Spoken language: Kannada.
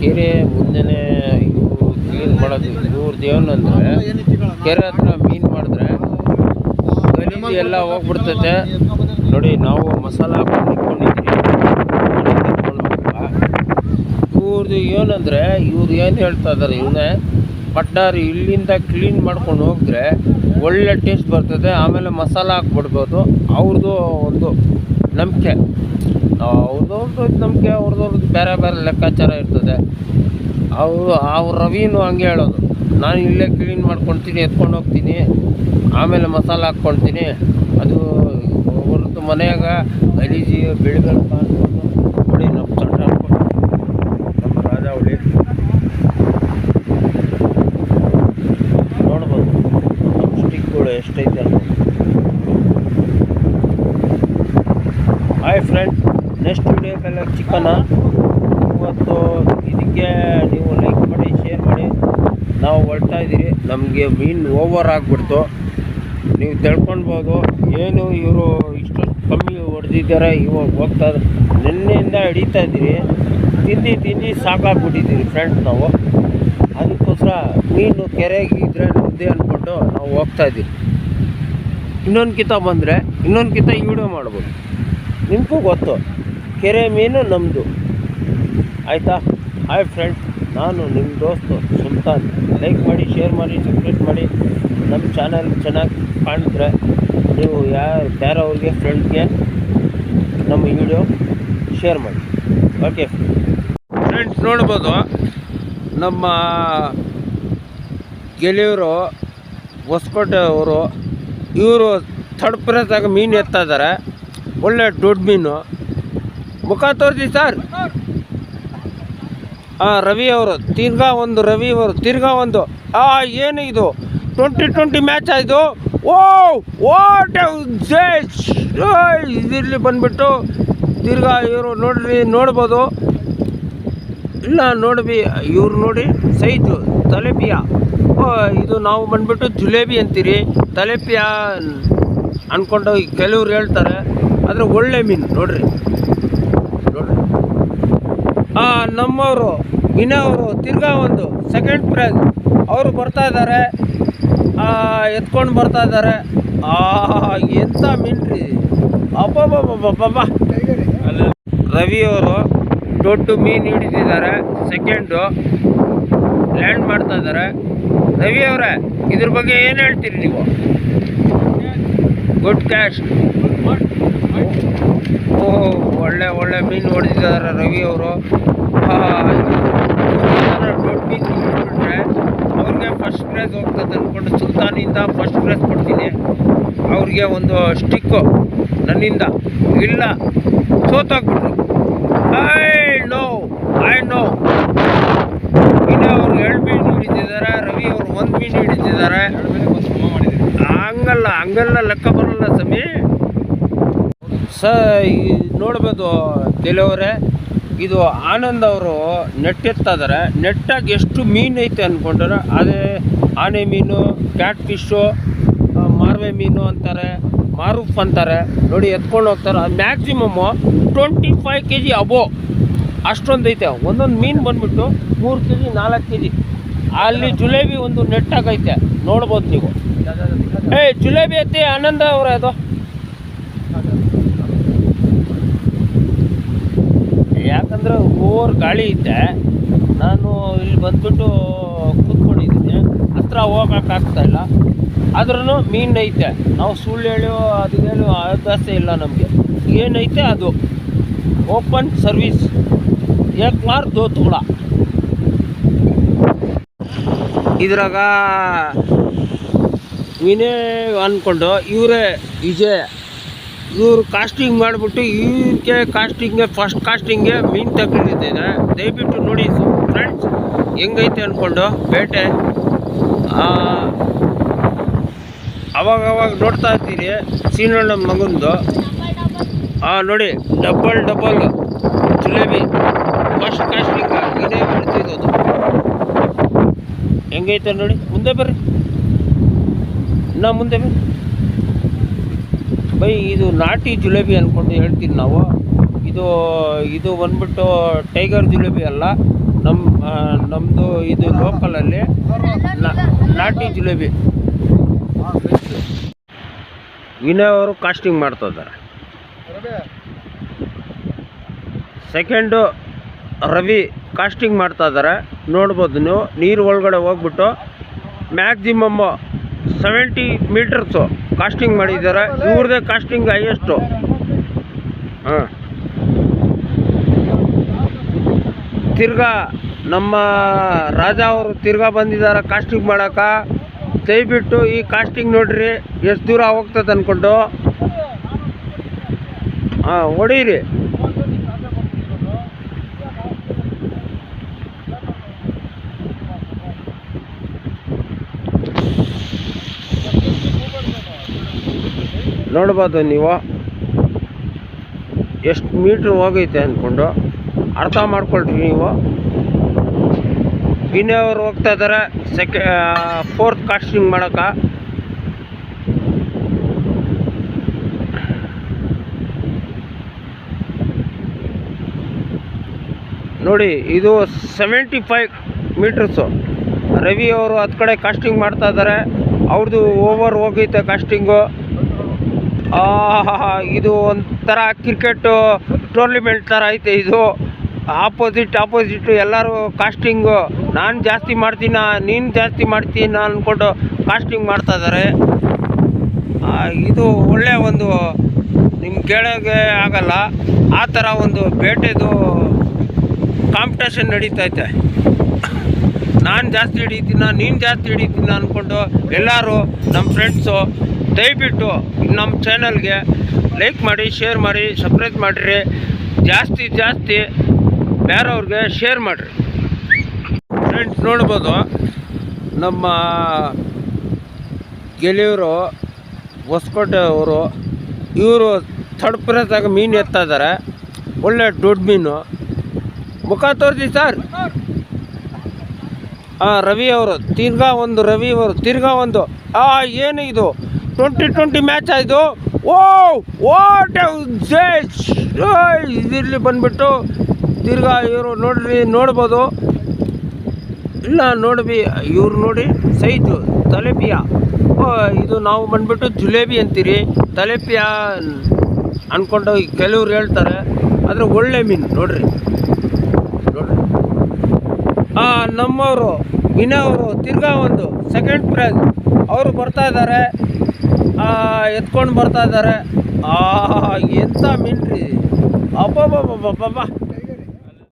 ಕೆರೆ ಮುಂದೆನೆ ಇವರು ಕ್ಲೀನ್ ಮಾಡೋದು ಇವ್ರದ್ದು ದೇವನಂದ್ರೆ ಕೆರೆ ಹತ್ರ ಮೀನು ಮಾಡಿದ್ರೆ ಗಲೀಜು ಎಲ್ಲ ಹೋಗ್ಬಿಡ್ತೈತೆ. ನೋಡಿ, ನಾವು ಮಸಾಲ ಇವ್ರದ್ದು ಏನಂದ್ರೆ, ಇವ್ರು ಏನು ಹೇಳ್ತಾ ಇದ್ದಾರೆ ಇವನೇ ಪಟ್ಟಾರಿ ಇಲ್ಲಿಂದ ಕ್ಲೀನ್ ಮಾಡ್ಕೊಂಡು ಹೋಗಿದ್ರೆ ಒಳ್ಳೆ ಟೇಸ್ಟ್ ಬರ್ತದೆ. ಆಮೇಲೆ ಮಸಾಲ ಹಾಕ್ಬಿಡ್ಬೋದು. ಅವ್ರದ್ದು ಒಂದು ನಂಬಿಕೆ. ಅವ್ರದ್ದು ನಮಗೆ ನಂಬಿಕೆ ಅವ್ರದ್ದು ಬೇರೆ ಬೇರೆ ಲೆಕ್ಕಾಚಾರ ಇರ್ತದೆ. ಅವರು, ಅವ್ರ ರವಿನೂ ಹಂಗೆ ಹೇಳೋದು. ನಾನು ಇಲ್ಲೇ ಕ್ಲೀನ್ ಮಾಡ್ಕೊಳ್ತೀನಿ ಎತ್ಕೊಂಡು ಹೋಗ್ತೀನಿ, ಆಮೇಲೆ ಮಸಾಲ ಹಾಕ್ಕೊಳ್ತೀನಿ ಅದು ಹೊರತು ಮನೆಯಾಗ ಗಲೀಜಿ ಬೆಳೆಗಳು ನೋಡಿ, ನಮ್ಮ ತಂಡ ನಮ್ಮ ನೋಡ್ಬೋದು ಸ್ಟಿಕ್ಗಳು ಎಷ್ಟೈತೆ ಹಾಯ್ ಫ್ರೆಂಡ್ ನೆಕ್ಸ್ಟ್ ವಿಡಿಯೋಗೆಲ್ಲ ಚಿಕನ ಇವತ್ತು ಇದಕ್ಕೆ ನೀವು ಲೈಕ್ ಮಾಡಿ ಶೇರ್ ಮಾಡಿ. ನಾವು ಹೊರಡ್ತಾ ಇದ್ದೀರಿ. ನಮಗೆ ಮೀನು ಓವರ್ ಆಗಿಬಿಡ್ತು. ನೀವು ತಿಳ್ಕೊಳ್ಬೋದು. ಏನು ಇವರು ಇಷ್ಟೊಂದು ಕಮ್ಮಿ ಹೊಡೆದಿದ್ದಾರೆ, ಇವಾಗ ಹೋಗ್ತಾ ನಿನ್ನೆಯಿಂದ ಹಿಡಿತಾ ಇದ್ದೀರಿ. ತಿಂದು ತಿಂದು ಸಾಕಾಗ್ಬಿಟ್ಟಿದ್ದೀರಿ ಫ್ರೆಂಡ್ಸ್ ನಾವು. ಅದಕ್ಕೋಸ್ಕರ ಮೀನು ಕೆರೆಗೆ ಇದ್ರೆ ನಮ್ಮದೇ ಅಂದ್ಕೊಂಡು ನಾವು ಹೋಗ್ತಾ ಇದ್ದೀವಿ ಇನ್ನೊಂದು ಕಿತ ಬಂದರೆ ಇನ್ನೊಂದು ಕಿತ ಈ ವಿಡಿಯೋ ಮಾಡ್ಬೋದು. ನಿಮಗೂ ಗೊತ್ತು. ಕೆರೆ ಮೀನು ನಮ್ಮದು ಆಯಿತಾ? ಹಾಯ್ ಫ್ರೆಂಡ್ಸ್ ನಾನು ನಿಮ್ಮ ದೋಸ್ತು ಸುಲ್ತಾನ್. ಲೈಕ್ ಮಾಡಿ ಶೇರ್ ಮಾಡಿ ಸಬ್ಸ್ಕ್ರೈಬ್ ಮಾಡಿ. ನಮ್ಮ ಚಾನಲ್ ಚೆನ್ನಾಗಿ ಕಾಣಿದ್ರೆ ನೀವು ಯಾರು ಬೇರೆಯವ್ರಿಗೆ ಫ್ರೆಂಡ್ಸ್ಗೆ ನಮ್ಮ ವಿಡಿಯೋ ಶೇರ್ ಮಾಡಿ. ಓಕೆ ಫ್ರೆಂಡ್ಸ್ ನೋಡ್ಬೋದು, ನಮ್ಮ ಗೆಳೆಯರು, ಹೊಸಕೋಟೆ ಅವರು, ಇವರು ಥರ್ಡ್ ಪ್ರೇಸಾಗ ಮೀನು ಎತ್ತಾ ಇದ್ದಾರೆ ಒಳ್ಳೆ ದೊಡ್ಡ ಮೀನು. ಮುಖ ತೋರಿಸಿ ಸರ್. ಹಾಂ, ರವಿ ಅವರು, ತಿರ್ಗಾ ಒಂದು, ರವಿ ಅವರು, ತಿರ್ಗಾ ಒಂದು. ಆ ಏನು ಇದು? ಟ್ವೆಂಟಿ ಟ್ವೆಂಟಿ ಮ್ಯಾಚ್ ಆಯಿತು ಓ ವಾಟ್ ಇದಿರಲಿ ಬಂದ್ಬಿಟ್ಟು, ತಿರ್ಗಾ ಇವರು ನೋಡ್ರಿ, ನೋಡ್ಬೋದು. ಇಲ್ಲ, ನೋಡ್ಬಿ, ಇವ್ರು ನೋಡಿ, ಸೈಜು, ತಲೆಪಿಯ. ಇದು ನಾವು ಬಂದ್ಬಿಟ್ಟು ಜುಲೇಬಿ ಅಂತೀರಿ. ತಲೆಪಿಯ ಅಂದ್ಕೊಂಡು ಕೆಲವ್ರು ಹೇಳ್ತಾರೆ. ಆದರೆ ಒಳ್ಳೆ ಮೀನು, ನೋಡ್ರಿ. ನಮ್ಮವರು ವಿನಯ್ ಅವರು ತಿರ್ಗಾ ಒಂದು ಸೆಕೆಂಡ್ ಪ್ರೈಸ್ ಅವರು ಬರ್ತಾ ಇದ್ದಾರೆ. ಎತ್ಕೊಂಡು ಬರ್ತಾ ಇದ್ದಾರೆ. ಎಂಥ ಮಿಂಟ್ರಿ. ಅವರು ದೊಡ್ಡ ಮೀನು ಹಿಡಿದಿದ್ದಾರೆ. ಸೆಕೆಂಡು ಲ್ಯಾಂಡ್ ಮಾಡ್ತಾ ಇದ್ದಾರೆ. ರವಿ ಅವರೇ, ಇದ್ರ ಬಗ್ಗೆ ಏನು ಹೇಳ್ತೀರಿ ನೀವು? ಗುಡ್ ಕ್ಯಾಶ್ ಓ ಒಳ್ಳೆ ಒಳ್ಳೆ ಮೀನು ಹೊಡೆದಿದ್ದಾರೆ ರವಿ ಅವರು? ದೊಡ್ಡ ಮೀನು ಹಿಡಿದ್ಬಿಟ್ರೆ ಅವ್ರಿಗೆ ಫಸ್ಟ್ ಪ್ರೈಸ್ ಹೋಗ್ತದೆ ಅಂದ್ಕೊಂಡು ಸುಲ್ತಾನಿಂದ ಫಸ್ಟ್ ಪ್ರೈಸ್ ಕೊಡ್ತೀನಿ. ಅವ್ರಿಗೆ ಒಂದು ಸ್ಟಿಕ್ಕು ನನ್ನಿಂದ. ಇಲ್ಲ ಸೋತಾಕ್ಬಿಟ್ರು. I know I know. ಇನ್ನು ಅವ್ರು ಎರಡು ಮೀನು ಹಿಡಿದಿದ್ದಾರೆ ರವಿ ಅವರು ಒಂದು ಮೀನು ಹಿಡಿದಿದ್ದಾರೆ. ಹಂಗಲ್ಲ ಹಂಗಲ್ಲ ಲೆಕ್ಕ ಬರಲ್ಲ ಸಮಿ ಸ ನೋಡ್ಬೋದು ಕೆಲವರೇ ಇದು ಆನಂದ್ ಅವರು ನೆಟ್ ಎತ್ತಾ ಇದ್ದಾರೆ ನೆಟ್ಟಾಗಿ ಎಷ್ಟು ಮೀನು ಐತೆ ಅಂದ್ಕೊಂಡ್ರೆ ಅದೇ ಆನೆ ಮೀನು, ಕ್ಯಾಟ್ ಫಿಶ್ಶು ಮಾರ್ವೆ ಮೀನು ಅಂತಾರೆ, ಮಾರೂಫ್ ಅಂತಾರೆ. ನೋಡಿ, ಎತ್ಕೊಂಡು ಹೋಗ್ತಾರೆ. Maximum twenty five K G ಅಬೋ. ಅಷ್ಟೊಂದು ಐತೆ. ಒಂದೊಂದು ಮೀನು ಬಂದುಬಿಟ್ಟು ಮೂರು ಕೆ ಜಿ ನಾಲ್ಕು ಕೆ ಜಿ ಅಲ್ಲಿ ಜುಲೇಬಿ ಒಂದು ನೆಟ್ಟಾಗೈತೆ. ನೋಡ್ಬೋದು ನೀವು. ಏ, ಜುಲೇಬಿ ಐತಿ ಆನಂದ ಅವರೇ ಅದು. ಯಾಕಂದ್ರೆ ಓವರ್ ಗಾಳಿ ಇದ್ದೆ ನಾನು ಇಲ್ಲಿ ಬಂದ್ಬಿಟ್ಟು ಕೂತ್ಕೊಂಡಿದ್ದೀನಿ. ಹತ್ರ ಹೋಗೋಕ್ಕಾಗ್ತಾಯಿಲ್ಲ ಆದ್ರೂ ಮೀನು ಐತೆ. ನಾವು ಸುಳ್ಳು ಹೇಳೋ, ಅದು ಹೇಳೋ ಅಭ್ಯಾಸ ಇಲ್ಲ ನಮಗೆ. ಏನೈತೆ ಅದು? Open service. ಏಕ್ ಮಾರ್ ದೋ ತೋಳ ಇದ್ರಾಗ ಮೀನೇ ಅಂದ್ಕೊಂಡು ಇವರೇ ವಿಜಯ್. ಇವರು ಕಾಸ್ಟಿಂಗ್ ಮಾಡಿಬಿಟ್ಟು ಈಗ ಕಾಸ್ಟಿಂಗ್ ಫಸ್ಟ್ ಕಾಸ್ಟಿಂಗ್ಗೆ ಮೀನು ತಗೊಂಡಿದ್ದೇನೆ ದಯವಿಟ್ಟು ನೋಡಿ ಫ್ರೆಂಡ್ಸ್ ಹೆಂಗೈತೆ ಅಂದ್ಕೊಂಡು ಬೇಟೆ. ಅವಾಗ ಅವಾಗ ನೋಡ್ತಾ ಇರ್ತೀರಿ ಸೀನಣ್ಣ ಮಗಂದು. ನೋಡಿ double double jalebi. First casting ಇದೇ ಮಾಡ್ತಿರೋದು ಹೆಂಗೈತೆ ನೋಡಿ, ಮುಂದೆ ಬರ್ರಿ. ನಾ ಮುಂದೆ ಬರ್ರಿ. ಬೈ, ಇದು ನಾಟಿ ಜುಲೇಬಿ ಅಂದ್ಕೊಂಡು ಹೇಳ್ತೀವಿ ನಾವು. ಇದು ಇದು ಬಂದ್ಬಿಟ್ಟು ಟೈಗರ್ ಜುಲೇಬಿ ಅಲ್ಲ. ನಮ್ಮ ನಮ್ಮದು ಇದು ಲೋಕಲಲ್ಲಿ ನಾಟಿ ಜುಲೇಬಿ. ವಿನಯ್ ಅವರು ಕಾಸ್ಟಿಂಗ್ ಮಾಡ್ತಾ ಇದ್ದಾರೆ. ಸೆಕೆಂಡು ರವಿ ಕಾಸ್ಟಿಂಗ್ ಮಾಡ್ತಾ ಇದ್ದಾರೆ. ನೋಡ್ಬೋದು ನೀವು. ನೀರು ಒಳಗಡೆ ಹೋಗ್ಬಿಟ್ಟು ಮ್ಯಾಕ್ಸಿಮಮ್ಮು ಸೆವೆಂಟಿ ಮೀಟರ್ಸು ಕಾಸ್ಟಿಂಗ್ ಮಾಡಿದ್ದಾರೆ. ಇವ್ರದೇ ಕಾಸ್ಟಿಂಗ್ ಹೈಯೆಸ್ಟು ಹಾಂ. ತಿರ್ಗಾ ನಮ್ಮ ರಾಜ ಅವರು ತಿರ್ಗಾ ಬಂದಿದ್ದಾರೆ ಕಾಸ್ಟಿಂಗ್ ಮಾಡೋಕೆ. ದಯವಿಟ್ಟು ಈ ಕಾಸ್ಟಿಂಗ್ ನೋಡ್ರಿ, ಎಷ್ಟು ದೂರ ಹೋಗ್ತದೆ ಅಂದ್ಕೊಂಡು ಹಾಂ, ಹೊಡೀರಿ. ನೋಡ್ಬೋದು ನೀವು. ಎಷ್ಟು ಮೀಟ್ರ್ ಹೋಗೈತೆ ಅಂದ್ಕೊಂಡು ಅರ್ಥ ಮಾಡ್ಕೊಳ್ರಿ ನೀವು. ವಿನಯ್ ಅವರು ಹೋಗ್ತಾ ಇದ್ದಾರೆ ಸೆಕೆ ಫೋರ್ತ್ ಕಾಸ್ಟಿಂಗ್ ಮಾಡೋಕೆ. ನೋಡಿ, ಇದು ಸೆವೆಂಟಿ ಫೈವ್ ಮೀಟರ್ಸು ರವಿ ಅವರು ಹತ್ತು ಕಡೆ ಕಾಸ್ಟಿಂಗ್ ಮಾಡ್ತಾ ಇದ್ದಾರೆ ಅವ್ರದ್ದು ಓವರ್ ಹೋಗೈತೆ ಕಾಸ್ಟಿಂಗು ಇದು ಒಂಥರ ಕ್ರಿಕೆಟ್ ಟೂರ್ನಿಮೆಂಟ್ ಥರ ಐತೆ ಇದು. ಆಪೋಸಿಟ್ ಆಪೋಸಿಟ್ ಎಲ್ಲರೂ ಕಾಸ್ಟಿಂಗು ನಾನು ಜಾಸ್ತಿ ಮಾಡ್ತೀನ, ನೀನು ಜಾಸ್ತಿ ಮಾಡ್ತೀನ ಅಂದ್ಕೊಂಡು ಕಾಸ್ಟಿಂಗ್ ಮಾಡ್ತಾ ಇದ್ದಾರೆ ಇದು ಒಳ್ಳೆಯ ಒಂದು ನಿಮ್ಗೆ ಕೇಳೋಕ್ಕೆ ಆಗಲ್ಲ. ಆ ಥರ ಒಂದು ಬೇಟೆದು ಕಾಂಪಿಟೇಷನ್ ನಡೀತೈತೆ ನಾನು ಜಾಸ್ತಿ ಹಿಡಿತೀನ, ನೀನು ಜಾಸ್ತಿ ಹಿಡಿತೀನ ಅಂದ್ಕೊಂಡು ಎಲ್ಲರೂ ನಮ್ಮ ಫ್ರೆಂಡ್ಸು ದಯವಿಟ್ಟು ನಮ್ಮ ಚಾನಲ್ಗೆ ಲೈಕ್ ಮಾಡಿ, ಶೇರ್ ಮಾಡಿ ಸಪ್ರೇಟ್ ಮಾಡಿರಿ. ಜಾಸ್ತಿ ಜಾಸ್ತಿ ಬೇರೆಯವ್ರಿಗೆ ಶೇರ್ ಮಾಡಿರಿ. ಫ್ರೆಂಡ್ಸ್ ನೋಡ್ಬೋದು, ನಮ್ಮ ಗೆಳೆಯರು, ಹೊಸಕೋಟೆ ಅವರು, ಇವರು ಥರ್ಡ್ ಪ್ರೈಸಾಗ ಮೀನು ಎತ್ತಾ ಇದ್ದಾರೆ ಒಳ್ಳೆ ದೊಡ್ಡ ಮೀನು. ಮುಖ ತೋರಿಸಿ ಸರ್. ಹಾಂ ರವಿ ಅವರು, ತಿರ್ಗಾ ಒಂದು, ರವಿ ಅವರು, ತಿರ್ಗಾ ಒಂದು. ಆ, ಏನು ಇದು? ಟ್ವೆಂಟಿ ಟ್ವೆಂಟಿ ಮ್ಯಾಚ್ ಆಯಿತು. ಓ ವಾಟ್ ಇದಿರಲಿ ಬಂದ್ಬಿಟ್ಟು ತಿರ್ಗಾ ಇವರು ನೋಡ್ರಿ, ನೋಡ್ಬೋದು. ಇಲ್ಲ, ನೋಡ್ಬಿ, ಇವ್ರು ನೋಡಿ ಸೈಜು, ತಲೆಪಿಯ. ಇದು ನಾವು ಬಂದ್ಬಿಟ್ಟು ಜುಲೇಬಿ ಅಂತೀರಿ. ತಲೆಪಿಯ ಅಂದ್ಕೊಂಡು ಕೆಲವ್ರು ಹೇಳ್ತಾರೆ, ಆದರೆ ಒಳ್ಳೆ ಮೀನು, ನೋಡ್ರಿ. ನೋಡ್ರಿ. ನಮ್ಮವರು, ವಿನಯ್ ಅವರು ತಿರ್ಗಾ ಒಂದು ಸೆಕೆಂಡ್ ಪ್ರೈಸ್ ಅವರು ಬರ್ತಾ ಇದ್ದಾರೆ. ಎತ್ಕೊಂಡು ಬರ್ತಾ ಇದ್ದಾರೆ. ಎಂಥ ಮಿಂಟ್ರಿ. ಅಬ್ಬಬ್ಬಬ್ಬಬ್ಬಬ್ಬ